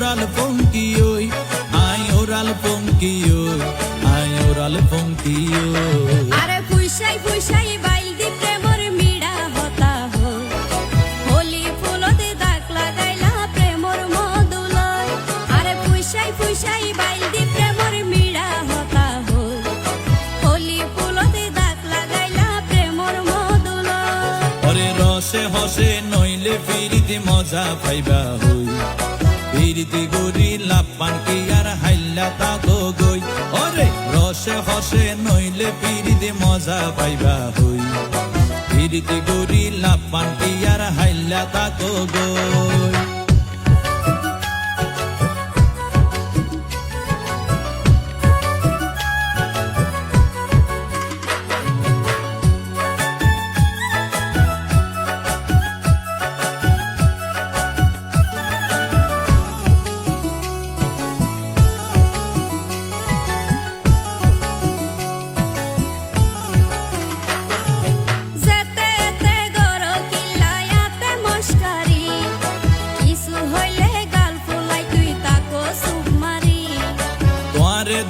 Oral পঙ্কি ওই I oral পঙ্কি ওই I oral পঙ্কি ওই। আরে ফুইসাই ফুইসাই বাইল দি প্রেমর মিড়া হতা হো। হোলি ফুলতে দাগ লাগাইলা প্রেমর মধুলয় আরে ফুইসাই ফুইসাই বাইল দি প্রেমর মিড়া হতা হো। হোলি ফুলতে দাগ লাগাইলা প্রেমর মধুলয় ওরে রসে হসে নইলে ফিরিতে মজা পাইবা হই। গরি লাপান কি আর হাইলা তা তো গই। ওরে রসে হসে নইলে পিরিতে মজা পাইবা হই। গরি লাপান কি আর হাইলা তা তো গই।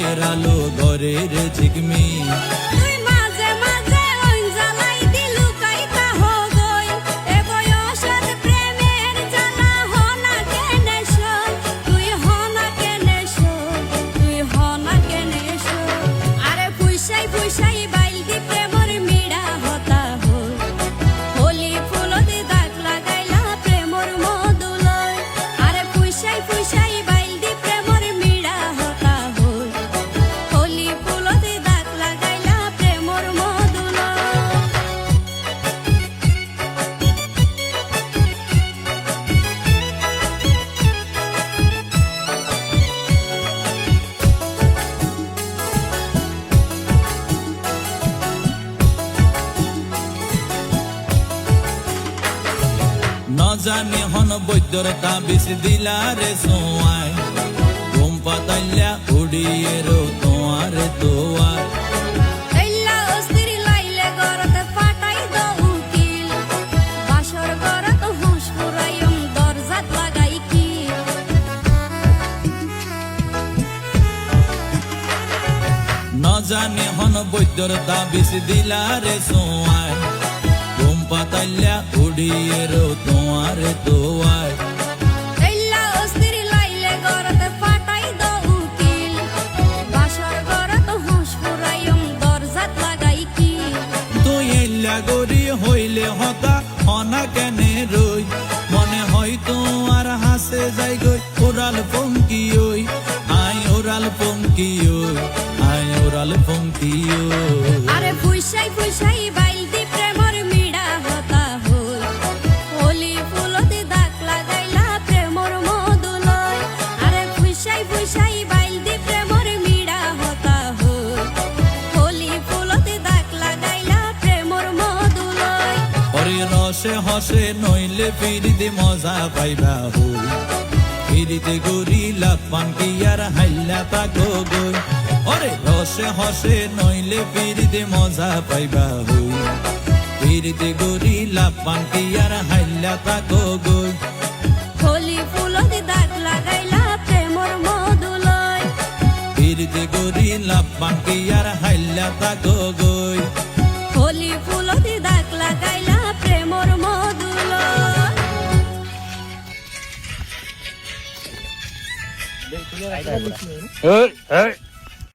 আলো ঘরের ঝিকমি জানে হন বৈদ্যর তাবিজ দিলারে সোয়ায়। ঘুম পাতাইলা উড়িয়ে রো তোমারে তোয়ার জানে হন বৈদ্যর তাবিজ দিলারে সোয়ায়। ঘুম পাতাইলা উড়িয়ে রো হইলে হতা হনা কেনে রই? মনে হয় আর হাসে যাই গই, ওরাল পঙ্কি ওই। আই ওরাল পঙ্কি ওই আই ওরাল পঙ্কি ওই। আরে ফুইসাই ফুইসাই রসে হসে নইলে ফিরিতে মজা পাইবা হই। ফিরিতে গরি লাপান কি আর হাইলা তাকো গই ওরে রসে হসে নইলে ফিরিতে মজা পাইবা হই। ফিরিতে গরি লাপান কি আর হাইলা তাকো গই হোলি ফুলতে দাগ লাগাইলা প্রেমর মধুলয়। ফিরিতে গরি লাপান কি আর হাইলা তাকো હે હે